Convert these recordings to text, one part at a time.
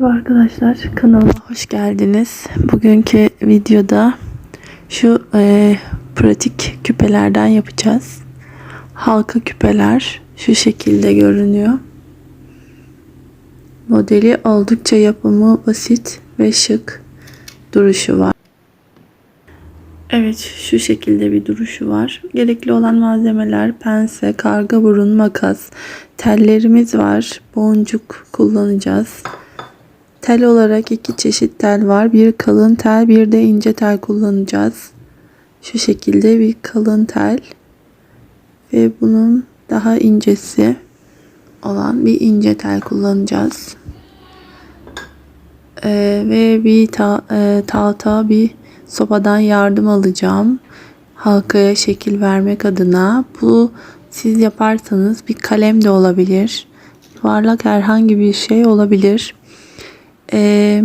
Merhaba Arkadaşlar kanalıma hoş geldiniz. Bugünkü videoda şu e, pratik küpelerden yapacağız. Halka küpeler şu şekilde görünüyor. Modeli oldukça yapımı basit ve şık duruşu var. Evet şu şekilde bir duruşu var. Gerekli olan malzemeler pense, karga burun, makas, tellerimiz var. Boncuk kullanacağız. Tel olarak iki çeşit tel var. Bir kalın tel, bir de ince tel kullanacağız. Şu şekilde bir kalın tel ve bunun daha incesi olan bir ince tel kullanacağız. Ee, ve bir ta, e, tahta bir sopadan yardım alacağım. Halkaya şekil vermek adına. Bu siz yaparsanız bir kalem de olabilir. Yuvarlak herhangi bir şey olabilir e,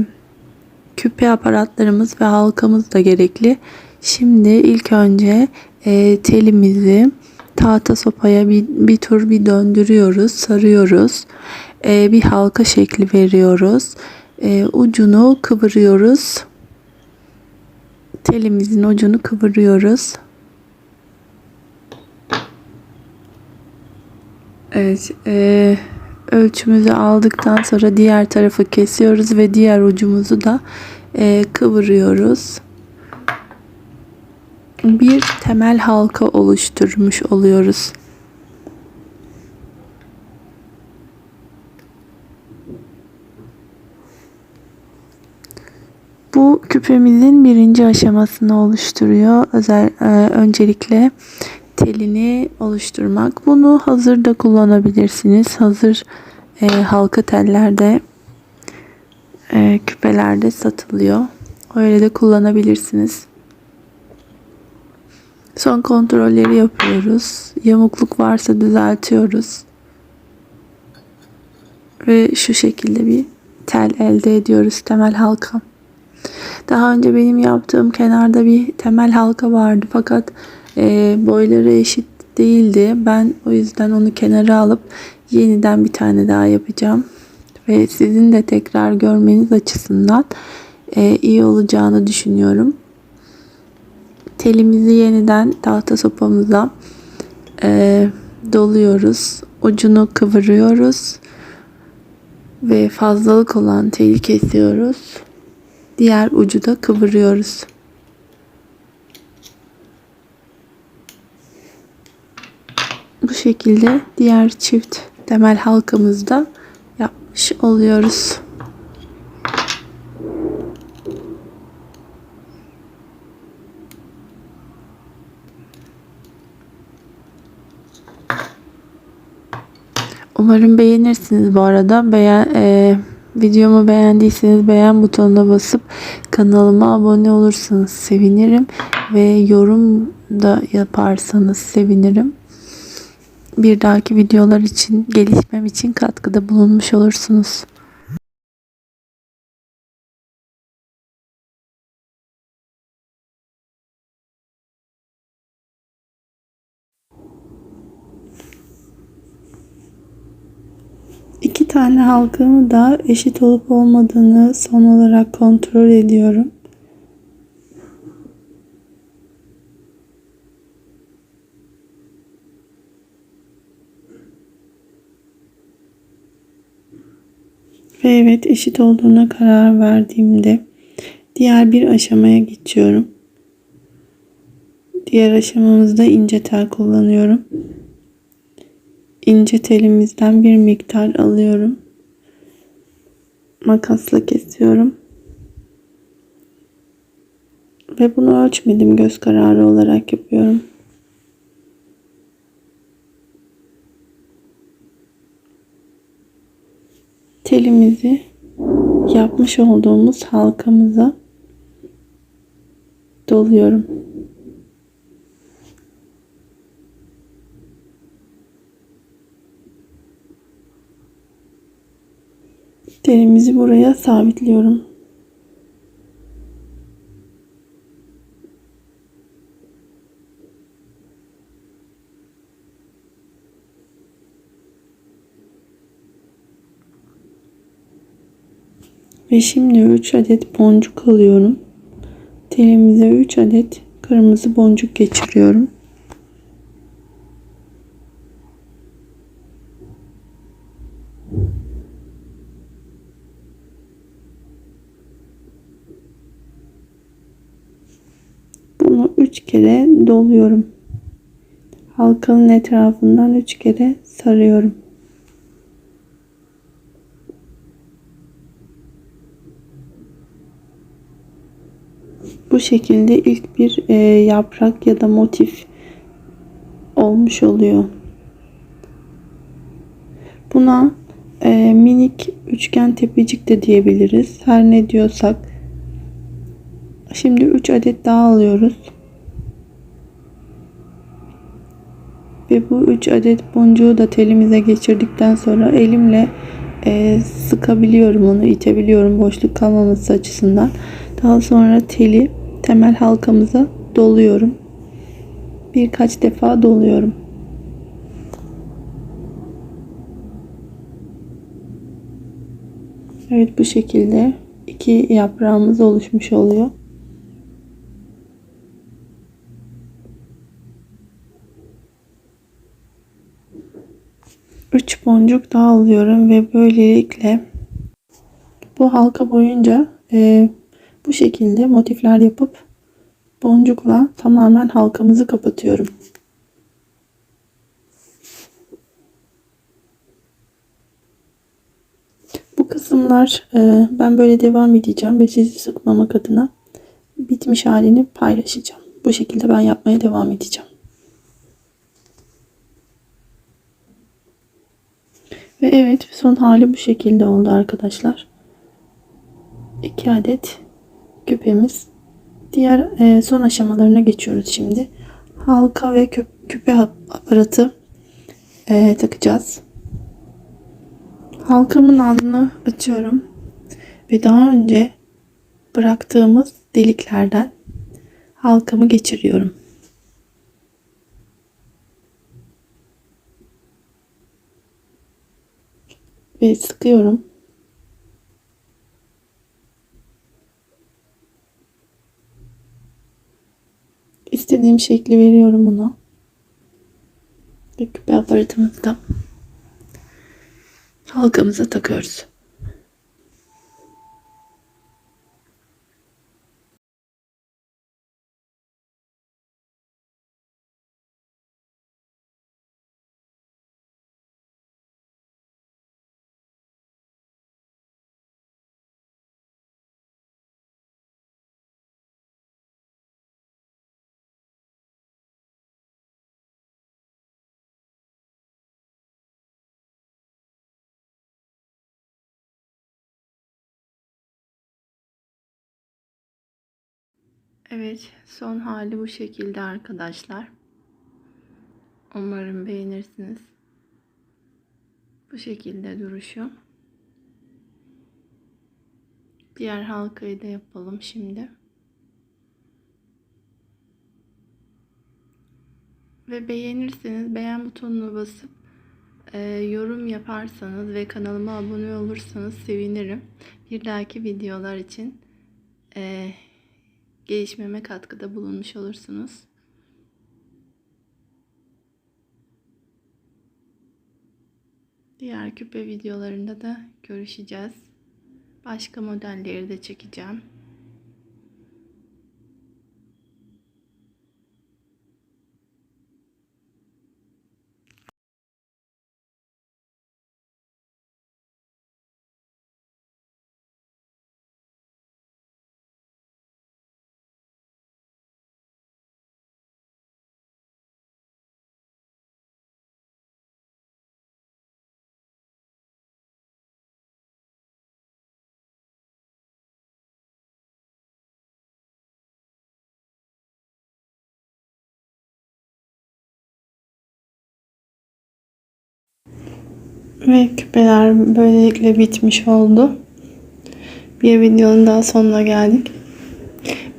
küpe aparatlarımız ve halkamız da gerekli. Şimdi ilk önce e, telimizi tahta sopaya bir, bir tur bir döndürüyoruz, sarıyoruz. E, bir halka şekli veriyoruz. E, ucunu kıvırıyoruz. Telimizin ucunu kıvırıyoruz. Evet. E, ölçümüzü aldıktan sonra diğer tarafı kesiyoruz ve diğer ucumuzu da e, kıvırıyoruz. Bir temel halka oluşturmuş oluyoruz. Bu küpemizin birinci aşamasını oluşturuyor. Özel e, öncelikle telini oluşturmak. Bunu hazır da kullanabilirsiniz. Hazır e, halka tellerde e, küpelerde satılıyor. Öyle de kullanabilirsiniz. Son kontrolleri yapıyoruz. Yamukluk varsa düzeltiyoruz. Ve şu şekilde bir tel elde ediyoruz temel halka. Daha önce benim yaptığım kenarda bir temel halka vardı fakat e, boyları eşit değildi. Ben o yüzden onu kenara alıp yeniden bir tane daha yapacağım. Ve sizin de tekrar görmeniz açısından e, iyi olacağını düşünüyorum. Telimizi yeniden tahta sopamıza e, doluyoruz. Ucunu kıvırıyoruz. Ve fazlalık olan teli kesiyoruz. Diğer ucu da kıvırıyoruz. Şekilde diğer çift temel halkamızda yapmış oluyoruz. Umarım beğenirsiniz bu arada. Beğen, e, videomu beğendiyseniz beğen butonuna basıp kanalıma abone olursanız sevinirim. Ve yorum da yaparsanız sevinirim bir dahaki videolar için gelişmem için katkıda bulunmuş olursunuz. İki tane halkamı da eşit olup olmadığını son olarak kontrol ediyorum. Ve evet eşit olduğuna karar verdiğimde diğer bir aşamaya geçiyorum. Diğer aşamamızda ince tel kullanıyorum. İnce telimizden bir miktar alıyorum. Makasla kesiyorum. Ve bunu ölçmedim göz kararı olarak yapıyorum. Telimizi yapmış olduğumuz halkamıza doluyorum. Telimizi buraya sabitliyorum. Ve şimdi 3 adet boncuk alıyorum. Telimize 3 adet kırmızı boncuk geçiriyorum. Bunu 3 kere doluyorum. Halkanın etrafından 3 kere sarıyorum. Bu şekilde ilk bir e, yaprak ya da motif olmuş oluyor. Buna e, minik üçgen tepecik de diyebiliriz. Her ne diyorsak. Şimdi 3 adet daha alıyoruz. Ve bu 3 adet boncuğu da telimize geçirdikten sonra elimle e, sıkabiliyorum onu, itebiliyorum boşluk kalmaması açısından. Daha sonra teli temel halkamıza doluyorum. Birkaç defa doluyorum. Evet bu şekilde iki yaprağımız oluşmuş oluyor. Üç boncuk daha alıyorum ve böylelikle bu halka boyunca e, bu şekilde motifler yapıp boncukla tamamen halkamızı kapatıyorum. Bu kısımlar e, ben böyle devam edeceğim ve sizi sıkmamak adına bitmiş halini paylaşacağım. Bu şekilde ben yapmaya devam edeceğim. Ve evet son hali bu şekilde oldu arkadaşlar. 2 adet küpemiz. Diğer e, son aşamalarına geçiyoruz şimdi. Halka ve küp, küpe aparatı e, takacağız. Halkamın altını açıyorum. Ve daha önce bıraktığımız deliklerden halkamı geçiriyorum. Ve sıkıyorum. İstediğim şekli veriyorum buna. Ve küpe aparatımızı da halkamıza takıyoruz. Evet, son hali bu şekilde arkadaşlar. Umarım beğenirsiniz. Bu şekilde duruşu. Diğer halkayı da yapalım şimdi. Ve beğenirseniz beğen butonuna basıp e, yorum yaparsanız ve kanalıma abone olursanız sevinirim. Bir dahaki videolar için e, gelişmeme katkıda bulunmuş olursunuz. Diğer küpe videolarında da görüşeceğiz. Başka modelleri de çekeceğim. Ve küpeler böylelikle bitmiş oldu. Bir videonun daha sonuna geldik.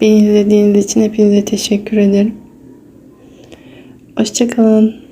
Beni izlediğiniz için hepinize teşekkür ederim. Hoşçakalın.